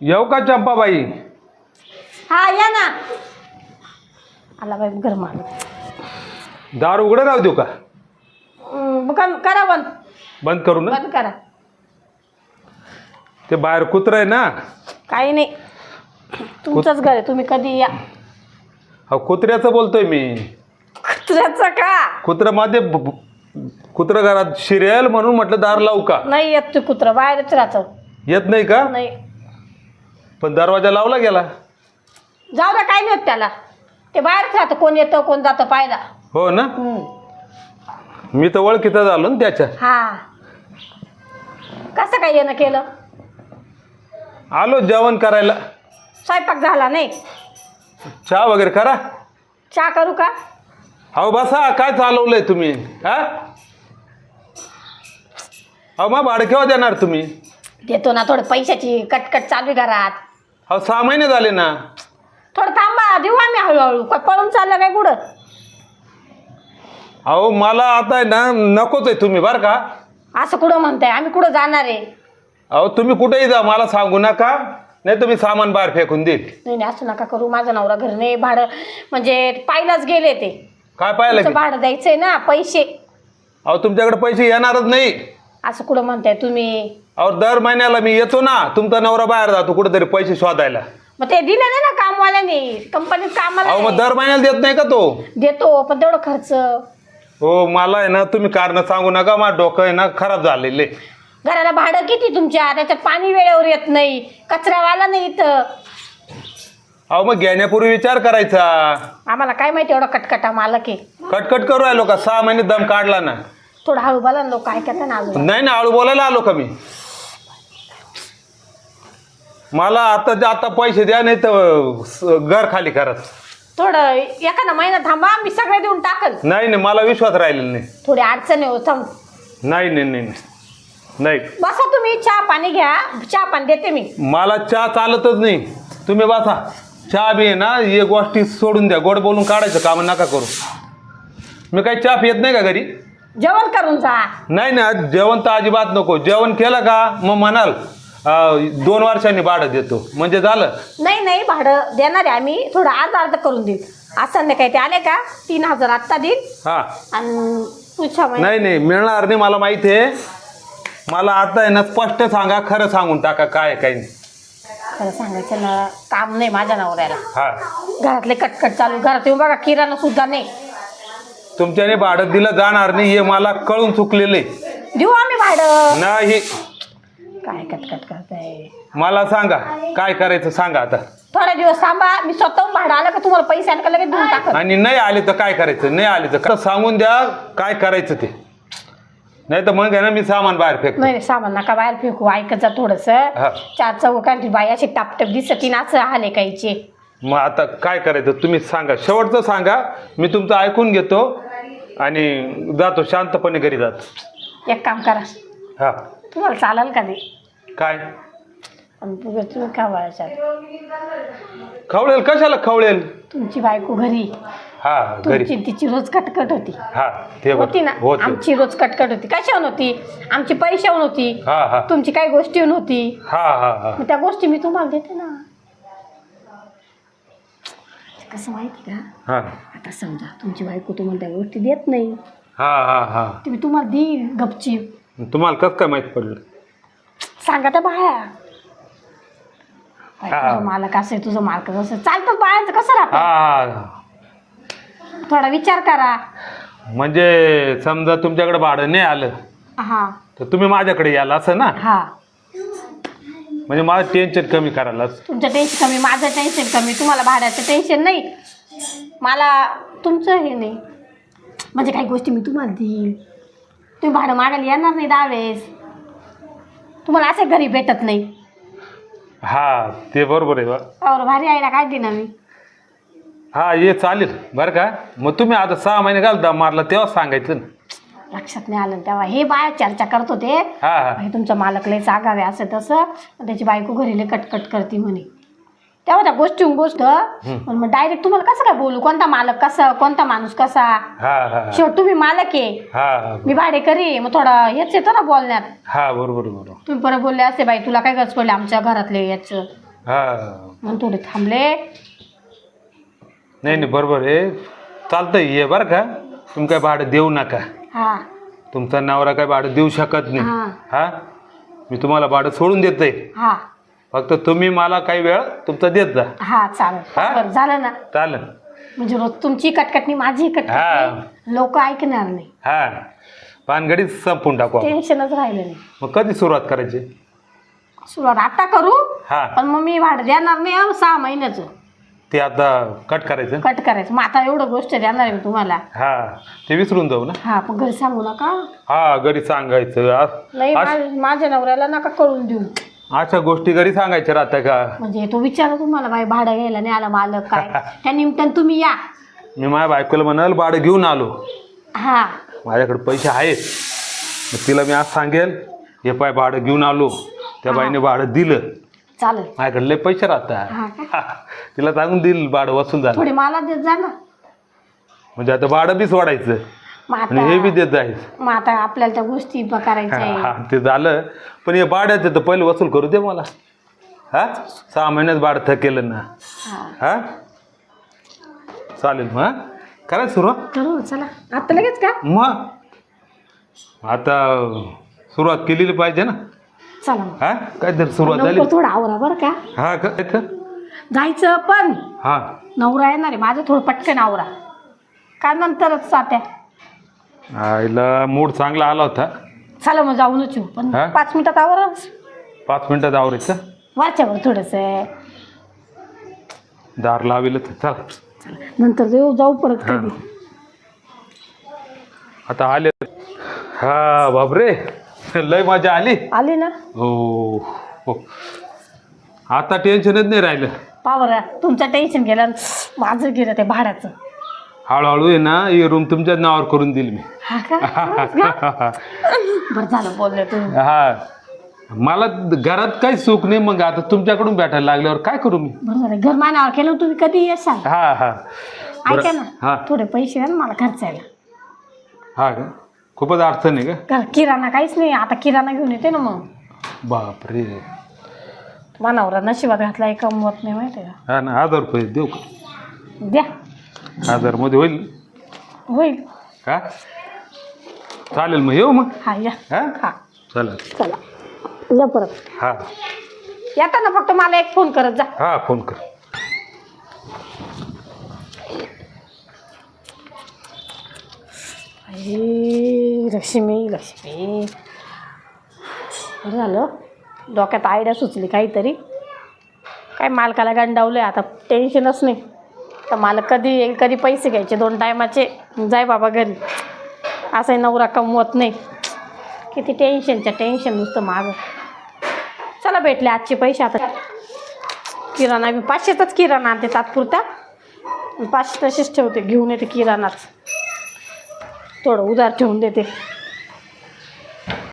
येऊ का चंपाबाई? हा या ना. आला बाई घर माल दार उघडं राहू देऊ का? करा बंद. बंद करू ना? बंद करा. ते बाहेर कुत्र आहे ना? काही नाही. तुमचंच घर आहे तुम्ही कधी या. हा कुत्र्याचं बोलतोय मी. कुत्र्याचं का? कुत्र ब- ब- कुत्र घरात शिरेल म्हणून म्हटलं दार लावू का? नाही येत ते कुत्र बाहेरच राहतं येत नाही का? नाही. पण दरवाजा लावला गेला. जाऊ द्या काही नाही होत त्याला? ते बाहेरच राहतं कोण येतं कोण जातं पाहिला हो ना? मी तर ओळखीचा झालो ना त्याच्या. हा. कसं काय येणं केलं? आलो जेवण करायला. स्वयंपाक झाला नाही. चहा वगैरे करा. चहा करू का? हो बसा. काय चालवलंय तुम्ही? हा? अहो मग भाडं केव्हा देणार तुम्ही? देतो ना थोडं पैशाची कटकट चालू आहे घरात. अहो सहा महिने झाले ना. थोडं थांबा देऊ आम्ही हळूहळू. काय पळून चाललं काय कुठं? अहो मला आता आहे ना नकोच आहे तुम्ही बरं का? असं कुठं म्हणताय? आम्ही कुठं जाणार आहे? अहो तुम्ही कुठेही जा मला सांगू नका. नाही तुम्ही सामान बाहेर फेकून देईल नाही नाही असं नका करू. माझा नवरा घर नाही भाडं. म्हणजे पाहिलाच गेले ते. काय पाहिलं तुमचं की भाडं द्यायचंय ना पैसे. अहो तुमच्याकडे पैसे येणारच नाही. असं कुठं म्हणताय तुम्ही? अहो दर महिन्याला मी येतो ना तुमचा नवरा बाहेर जातो कुठेतरी पैसे शोधायला. मग ते दिले नाही ना कामवाल्याने कंपनीत कामाला अहो मग नाही. दर महिन्याला देत नाही का तो? देतो पण तेवढं खर्च. हो मला आहे ना तुम्ही कारण सांगू नका माझं डोकं आहे ना खराब झालेले घराला भाडं किती तुमच्या? त्याच्यात पाणी वेळेवर येत नाही कचरावाला नाही इथं. अहो मग घेण्यापूर्वी विचार करायचा. आम्हाला काय माहिती एवढा कटकटा मालक आहे. कटकट करू राहिलो का? सहा महिने दम काढला ना. थोडं हळू बोला ना लोक ऐकत ना अजून नाही ना आळू बोलायला आलो का मी? मला आता आता पैसे द्या नाही तर स- घर खाली करत थोडं एखादा महिना थांबा मी सगळे देऊन टाकल. नाही नाही मला विश्वास राहिलेला नाही. थोडी अडचण आहे हो थांब. नाही नाही नाही नाही. नाही. बसा तुम्ही चहा पाणी घ्या. चहा पाणी देते मी. मला चहा चालतच नाही. तुम्ही बसा. चहा बी आहे ना हे गोष्टी सोडून द्या. गोड बोलून काढायचं काम नका करू. मी काही चहा पित नाही का घरी? जेवण करून जा. नाही ना जेवण तर अजिबात नको. जेवण केलं का? मग म्हणाल. अं, दोन वर्षांनी भाडं देतो. म्हणजे झालं? नाही नाही भाडं देणार आहे आम्ही. थोडं अर्ध अर्ध करून देईल. असं नाही काय ते आले का? तीन हजार आत्ता देईल. हां. आणि पुढच्या महिन्यात नाही नाही मिळणार नाही मला माहिती आहे. मला आता आहे ना स्पष्ट सांगा खरं सांगून टाका काय आहे, काय नाही. खरं सांगायचं ना काम नाही माझ्या नवऱ्याला. हा. घरातले कटकट चालू घरात येऊन बघा किराणा सुद्धा नाही. तुमच्याने भाडं दिलं जाणार नाही हे मला कळून चुकलेले. देऊ आम्ही भाडं. नाही. काय कटकट मला सांगा काय करायचं सांगा आता. थोड्या दिवस थांबा मी स्वतःहून भाडं आलं का तुम्हाला पैसे आले का लगेच देऊन टाकत. आणि नाही आले तर काय करायचं? नाही आले तर सांगून द्या काय करायचं ते. नाही तर मग आहे ना मी सामान बाहेर फेकतो. नाही नाही, सामान नका बाहेर फेकू ऐकत जा थोडस. हा. चार चौकांची बाई अशी टापटप दिसती ना असं आले काहीचे. मग आता काय करायचं? तुम्ही सांगा. शेवटचं सांगा. मी तुमचं ऐकून घेतो आणि जातो शांतपणे घरी जातो. एक काम करा. हा. तुम्हाला चालेल का नाही? काय? तुम्ही वळायच्यात खवळेल कशाला खवळेल? तुमची बायको घरी. हा घरी. तुमची तिची रोज कटकट होती. हा ते बघ. होती ना? होते आमची रोज कटकट होती. कशावर होती? आमची पैशावर होती. हा हा. तुमची काही गोष्टी होती. हा हा हा. मग त्या गोष्टी मी तुम्हाला देते ना. कसं माहिती का? हा. आता समजा तुमची बायको तुम्हाला त्या गोष्टी देत नाही. हा हा हा. तुम्ही तुम्हाला देईल गपचीप. तुम्हाला कसं काय माहीत पडलं? सांगा त्या बाई, हा. तुझं मालक असं आहे, तुझं मालक असं. चालतं बायांचं कसं राहतं? हा. थोडा विचार करा. म्हणजे समजा तुमच्याकडे भाडं नाही आलं हा. तर तुम्ही माझ्याकडे याल असं ना? हा. म्हणजे माझं टेन्शन कमी करायला तुमचं टेन्शन कमी माझं टेन्शन कमी तुम्हाला भाड्याचं टेन्शन नाही. मला तुमचं हे नाही. म्हणजे काही गोष्टी मी तुम्हाला देईल तुम्ही भाडं मागायला येणार नाही दहावेळेस तुम्हाला असे घरी भेटत नाही. हा ते बरोबर आहे बा. और भारी आईला काढली ना मी? हा ये चालेल बरं का? मग तुम्ही आता सहा महिने घाल दम मारला तेव्हा सांगायचं ना. लक्षात नाही आलं तेव्हा. हे बाया चर्चा करत होते. हा. हा तुमचा मालक लय जागावे असं तसं. त्याची बायको घरी लय कटकट करते म्हणे. तेव्हा त्या गोष्टी गोष्ट मग डायरेक्ट तुम्हाला कसं काय बोलू? कोणता मालक कसा कोणता माणूस कसा? हा हा शेवट तुम्ही मालक आहे. हा हा मी भाडेकरी मग थोडं हेच येतं ना बोलण्यात. हा बरोबर बरोबर. तुम्ही परत बोलले असते बाई तुला काय गरज पडली आमच्या घरातले याचं? हा. म्हणून थोडे थांबले. नाही नाही बरोबर आहे. चालतं ये बरं का. तुम्ही काय भाडं देऊ नका. हा. तुमचा नवरा काय भाडं देऊ शकत नाही. हा. हा? मी तुम्हाला भाडं सोडून देतोय. हा. फक्त तुम्ही मला काही वेळ तुमचा देत जा. हा चालेल. हा? बरं झालं ना. चालेल. म्हणजे रोज तुमची कटकटणी माझी हा. कटकटणी लोक ऐकणार नाही. हा. पानगडीत संपून टाकू आपण. टेन्शनच राहिलं नाही. मग कधी सुरुवात करायची? सुरुवात आता करू हा. पण मग मी भाडं देणार नाही हं, सहा महिन्याचं. ते आता कट करायचं? कट करायचं. मग आता एवढं गोष्ट देणार आहे मी तुम्हाला. हा. ते विसरून जाऊ ना. हा पण घरी सांगू नका. हा घरी सांगायचं. नाही माझ्या नवऱ्याला नका कळून देऊ. अशा गोष्टी घरी सांगायच्या राहत्या का? म्हणजे तो विचार तुम्हाला बाई भाडं घ्यायला नाही आला मालक काय. त्या निमित्तानं तुम्ही या. मी माझ्या बायकोला म्हणाल भाडं घेऊन आलो. हा. माझ्याकडे पैसे आहेत. मग तिला मी आज सांगेल हे पाय भाडं घेऊन आलो. त्या बाईने भाडं दिलं. चालेल. माझ्याकडे लय पैसे राहतात हा का? तिला सांगून दिल भाडं वसूल झालं. थोडे मला देत जा ना. म्हणजे आता भाडं बी सोडायचं मग आणि हे बी आता देत जायचं मग आता आपल्याला त्या गोष्टी ब- करायच्या आहे. हा ते झालं. पण हे भाड्याचं तर पहिलं वसूल करू दे मला. हा? सहा महिन्यात भाडं थकेलं ना. हा. हा? चालेल मग हा? करायचं सुरुवात करू चला. आता लगेच का? मग. आता सुरुवात केलेली पाहिजे ना. चला मग. हा? काहीतरी सुरुवात झाली. लवकर थोडं आवरा बरं का. हा काय तर? जायचं पण. हा. नवरा येणार आहे. माझं थोडं पटकन आवरा. का नंतरच जात्या? आईला मूड चांगला आला होता. चला मग जाऊनच येऊ. पण हा? पाच मिनिटात आवरा. पाच मिनिटात आवरायचं वरच्यावर थोडंसं. दार लाविलं तर चला. नंतर येऊ जाऊ परत. कधी. आता आले. हा बापरे. लय मजा आली. आले ना? हो हो. आता टेन्शनच नाही राहिलं. पावर तुमचं टेन्शन गेलं माझं गेलं ते भाड्याचं. हळूहळू आहे ना ही रूम तुमच्याच नावावर करून दिली मी. हा का? खरंच का? बरं झालं बोलले तुम्ही. हा. मला घरात काही सुख नाही मग आता तुमच्याकडून भेटायला लागल्यावर काय करू मी? बरं झालं. घर मानावर केलं तुम्ही कधी येसाल? हा हा. ऐका बरं. ना हा. थोडे पैसे द्या ना मला खर्चायला हा का? खूपच अडचण आहे का? घर किराणा काहीच नाही आता किराणा घेऊन येते ना मग. बापरे. मानावरा नशिबात घातला एक कमवत नाही माहिती आहे हा ना हजार रुपये देऊ का? द्या. हजारमध्ये होईल? होईल. का? चालेल मग येऊ मग. हा या. हा? हा. चला. या परत. हा. येता ना फक्त मला एक फोन करत जा. हा फोन कर. आई, लक्ष्मी लक्ष्मी बरं झालं. डोक्यात आयडिया सुचली काहीतरी. काय मालकाला गंडावलं आता टेन्शनच नाही. तर मला कधी येईल कधी पैसे घ्यायचे दोन टायमाचे. जाय बाबा घरी. असंही नवरा कमवत नाही. किती टेन्शनच्या टेन्शन नुसतं मागं. चला भेटले आजचे पैसे आता. किराणा मी पाचशेचाच किराणा आणते तात्पुरता. पाचशे तसेच ठेवते घेऊन येते किराणाच. थोडं उधार ठेवून देते.